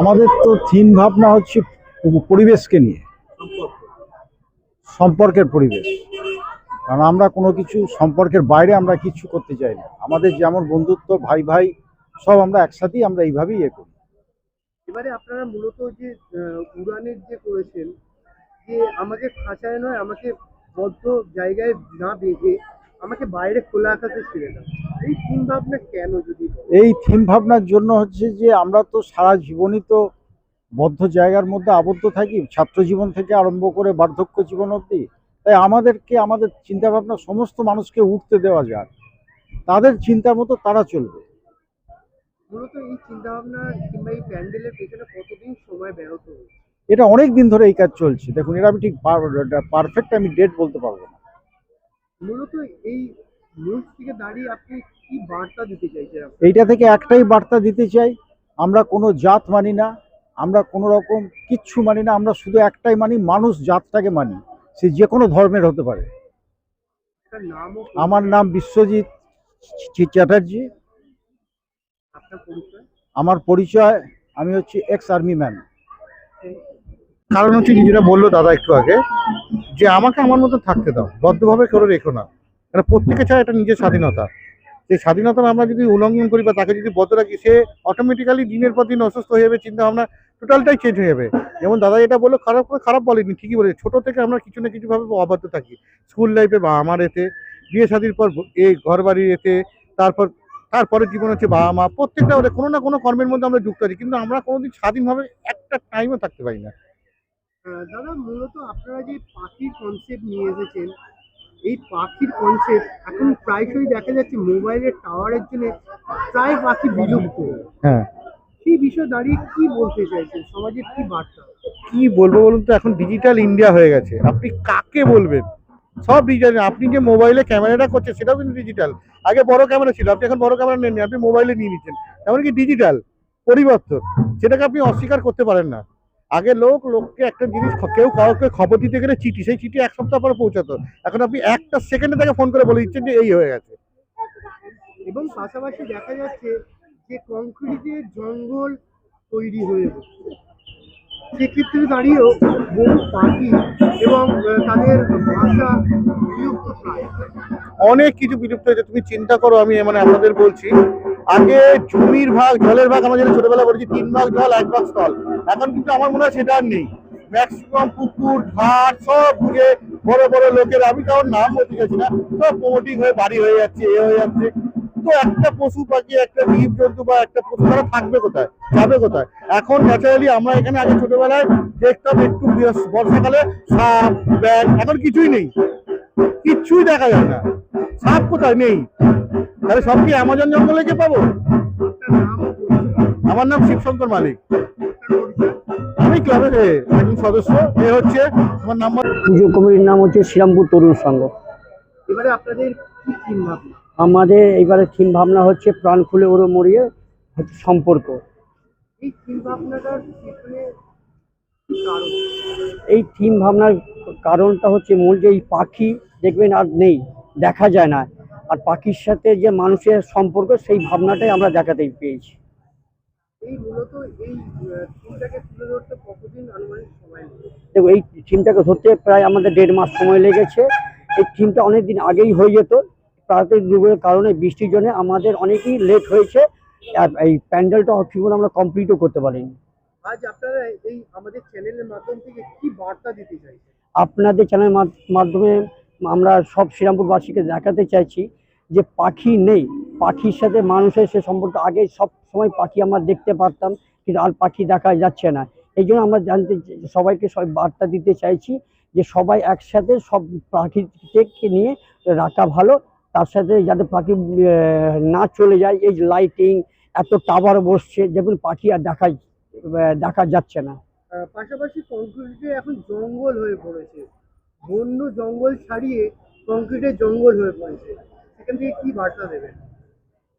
আমাদের তো থিম ভাবনা হচ্ছে পরিবেশকে নিয়ে, সম্পর্কের পরিবেশ। কারণ আমরা কোনো কিছু সম্পর্কের বাইরে আমরা কিছু করতে চাই না। আমাদের যেমন বন্ধুত্ব, ভাই ভাই, সব আমরা একসাথেই আমরা এইভাবেই ইয়ে করি। এবারে আপনারা মূলত যে উড়ানের যে করেছেন, যে আমাকে খাঁচায় নয়, আমাকে বদ্ধ জায়গায় না বেঁধে আমাকে বাইরে খোলা আকাশে ছেড়ে দাও এই চিন্তা কেন যদি এই থিম ভাবনার জন্য হচ্ছে যে আমরা তো সারা জীবনই তো বদ্ধ জায়গার মধ্যে আবদ্ধ থাকি ছাত্র জীবন থেকে আরম্ভ করে বার্ধক্য জীবন অবধি। তাই আমাদেরকে আমাদের চিন্তা ভাবনা সমস্ত মানুষকে উঠতে দেওয়া যাক। তাদের চিন্তার মতো তারা চলবে। মূলত এই চিন্তা ভাবনা কিংবা এই প্যান্ডেলের পেছনে কতদিন সময় এটা অনেক দিন ধরে এই কাজ চলছে। দেখুন এটা আমি ঠিক পারফেক্ট আমি ডেট বলতে পারব না। মূলত এই নিউজ থেকে দাঁড়িয়ে আপনি কি বার্তা দিতে চাইছেন এইটা থেকে একটাই বার্তা দিতে চাই আমরা কোনো জাত মানি না আমরা কোনো রকম কিচ্ছু মানি না আমরা শুধু একটাই মানি মানুষ জাতটাকে মানি সে যে কোনো ধর্মের হতে পারে। আমার নাম বিশ্বজিৎ চ্যাটার্জি। আমার পরিচয় আমি হচ্ছে এক্স আর্মি ম্যান কারণ হচ্ছে যেটা বলল দাদা একটু আগে যে আমাকে আমার মতো থাকতে দাও বদ্ধভাবে করে রেখো না। কারণ প্রত্যেকে চায় এটা নিজের স্বাধীনতা। সেই স্বাধীনতা আমরা যদি উল্লঙ্ঘন করি বা তাকে যদি বদ্ধ রাখি, সে অটোমেটিক্যালি দিনের পর দিন অসুস্থ হয়ে যাবে চিন্তা ভাবনা টোটালটাই চেঞ্জ হয়ে যাবে। যেমন দাদা এটা বলল, খারাপ করে খারাপ বলেনি, ঠিকই বলে ছোট থেকে আমরা কিছু না কিছুভাবে অবাধ্য থাকি। স্কুল লাইফে বা আমার এতে, বিয়ে শাদির পর এই ঘর বাড়ির এতে, তারপর তারপরে জীবন হচ্ছে বাবা, মা। প্রত্যেকটা ওদের কোনো না কোনো কর্মের মধ্যে আমরা যুক্ত আছি, কিন্তু আমরা কোনোদিন স্বাধীনভাবে একটা টাইমও থাকতে পারি না। দাদা, মূলত আপনারা যে পাখির কনসেপ্ট নিয়ে এসেছেন এই পাখির কনসেপ্ট এখন প্রায়শই দেখা যাচ্ছে মোবাইলের টাওয়ারের জন্য প্রায় পাখি বিলুপ্ত। হ্যাঁ। সেই বিষয়ে দাঁড়িয়ে কি বলতে চাইছেন? সমাজের কি বার্তা? কি বলব বলুন তো এখন ডিজিটাল ইন্ডিয়া হয়ে গেছে। আপনি কাকে বলবেন? সব ডিজিটাল আপনি যে মোবাইলে ক্যামেরাটা করছেন সেটাও কিন্তু ডিজিটাল আগে বড় ক্যামেরা ছিল আপনি এখন বড় ক্যামেরা নেননি আপনি মোবাইলে নিয়ে নিচ্ছেন। এমনকি ডিজিটাল পরিবর্তন সেটাকে আপনি অস্বীকার করতে পারেন না। আগে লোক লোককে একটা জিনিস কেউ কাউকে খবর দিতে গেলে চিঠি সেই চিঠি এক সপ্তাহ পরে পৌঁছাতো। এখন আপনি একটা সেকেন্ডে তাকে ফোন করে বলে দিচ্ছেন যে এই হয়ে গেছে। এবং পাশাপাশি দেখা যাচ্ছে যে কংক্রিটের জঙ্গল তৈরি হয়ে সেক্ষেত্রে দাঁড়িয়েও বহু পাখি এবং তাদের ভাষা বিলুপ্ত অনেক কিছু বিলুপ্ত হয়েছে। তুমি চিন্তা করো আমি মানে আপনাদের বলছি আগে জমির ভাগ, জলের ভাগ আমরা যেটা ছোটবেলা বলেছি তিন ভাগ জল, এক ভাগ স্থল। এখন কিন্তু আমার মনে হয় সেটা আর নেই। ম্যাক্সিমাম পুকুর, ঘাট, সব বুঝে বড় বড় লোকের, আমি কারোর নাম বলতে চাইছি না, সব প্রমোটিং হয়ে বাড়ি হয়ে যাচ্ছে, এ হয়ে যাচ্ছে। তো একটা পশু পাখি, একটা জীব জন্তু বা একটা পশু তারা থাকবে কোথায়, যাবে কোথায়? এখন ন্যাচারালি আমরা এখানে আগে ছোটবেলায় দেখতাম একটু বর্ষাকালে সাপ ব্যাগ এখন কিছুই নেই। কিচ্ছুই দেখা যায় না। সাপ কোথায়? নেই। তাহলে সব কি অ্যামাজন জঙ্গলে গিয়ে পাবো। আমার নাম শিবশঙ্কর মালিক। আমি ক্লাবের একজন সদস্য এ হচ্ছে আমার নাম্বার। পুজো কমিটির নাম হচ্ছে শ্রীরামপুর তরুণ সংঘ। এবারে আপনাদের কি চিন্তা ভাবনা? আমাদের এইবারে থিম ভাবনা হচ্ছে প্রাণ খুলে ওরো মরিয়ে হচ্ছে সম্পর্ক। ভাবনাটার এই থিম ভাবনার কারণটা হচ্ছে মূল যে এই পাখি দেখবেন আর নেই দেখা যায় না। আর পাখির সাথে যে মানুষের সম্পর্ক সেই ভাবনাটাই আমরা দেখাতে পেয়েছি। এই মূলত এই তুলে ধরতে কতদিন আনুমানিক সময় লাগে দেখো এই থিমটাকে ধরতে প্রায় আমাদের দেড় মাস সময় লেগেছে। এই থিমটা অনেক দিন আগেই হয়ে যেত। প্রাকৃতিক দুর্যোগের কারণে বৃষ্টির জন্য আমাদের অনেকই লেট হয়েছে। আর এই প্যান্ডেলটা ঠিকমতো আমরা কমপ্লিটও করতে পারিনি। আজ আপনারা এই আমাদের চ্যানেলের মাধ্যম থেকে কি বার্তা দিতে চাইছেন? আপনাদের চ্যানেলের মাধ্যমে আমরা সব শ্রীরামপুরবাসীকে দেখাতে চাইছি। যে পাখি নেই, পাখির সাথে মানুষের সে সম্পর্ক, আগে সব সময় পাখি আমরা দেখতে পারতাম, কিন্তু আর পাখি দেখা যাচ্ছে না। এই জন্য আমরা জানতে সবাইকে সব বার্তা দিতে চাইছি যে সবাই একসাথে সব পাখিকে নিয়ে রাখা ভালো, তার সাথে যাতে পাখি না চলে যায়, এই লাইটিং এত টাওয়ার বসছে যেমন পাখি আর দেখা দেখা যাচ্ছে না। পাশাপাশি কংক্রিটে এখন জঙ্গল হয়ে পড়েছে। বন্য জঙ্গল ছাড়িয়ে কংক্রিটের জঙ্গল হয়ে পড়েছে। সেখান থেকে কি বার্তা দেবেন?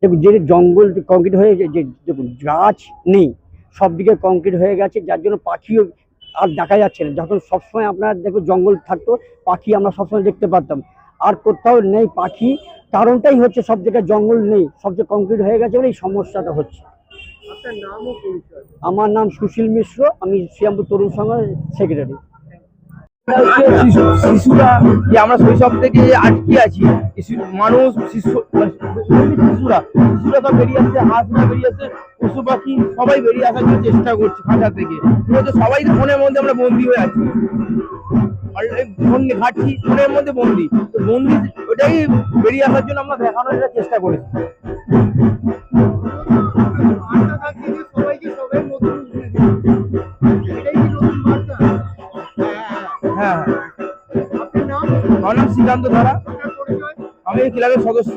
দেখুন যে জঙ্গল কংক্রিট হয়ে যে যে- দেখুন গাছ নেই সব দিকে কংক্রিট হয়ে গেছে যার জন্য পাখিও আর দেখা যাচ্ছে না। যখন সবসময় আপনার দেখুন জঙ্গল থাকতো পাখি আমরা সবসময় দেখতে পারতাম। আর কোথাও নেই পাখি কারণটাই হচ্ছে সব জায়গায় জঙ্গল নেই সব জায়গায় কংক্রিট হয়ে গেছে বলে এই সমস্যাটা হচ্ছে। নাম আমার নাম সুশীল মিশ্র আমি শ্রীরামপুর তরুণ সংঘের সেক্রেটারি শিশুরা, যে আমরা শৈশব থেকে আটকে আছি মানুষ মানে শিশুরা শিশুরা সব বেরিয়ে আসছে হাঁসরা বেরিয়ে আসছে, পশু পাখি সবাই বেরিয়ে আসার জন্য চেষ্টা করছে খাঁচা থেকে। সবাই ফোনের মধ্যে আমরা বন্দি হয়ে আছি। ঘাটছি, ফোনের মধ্যে বন্দি। তো বন্দি, ওটাই বেরিয়ে আসার জন্য আমরা দেখানোর একটা চেষ্টা করেছি। সবাইকে সবাই শ্রীকান্ত ধারা আমি ক্লাবের সদস্য।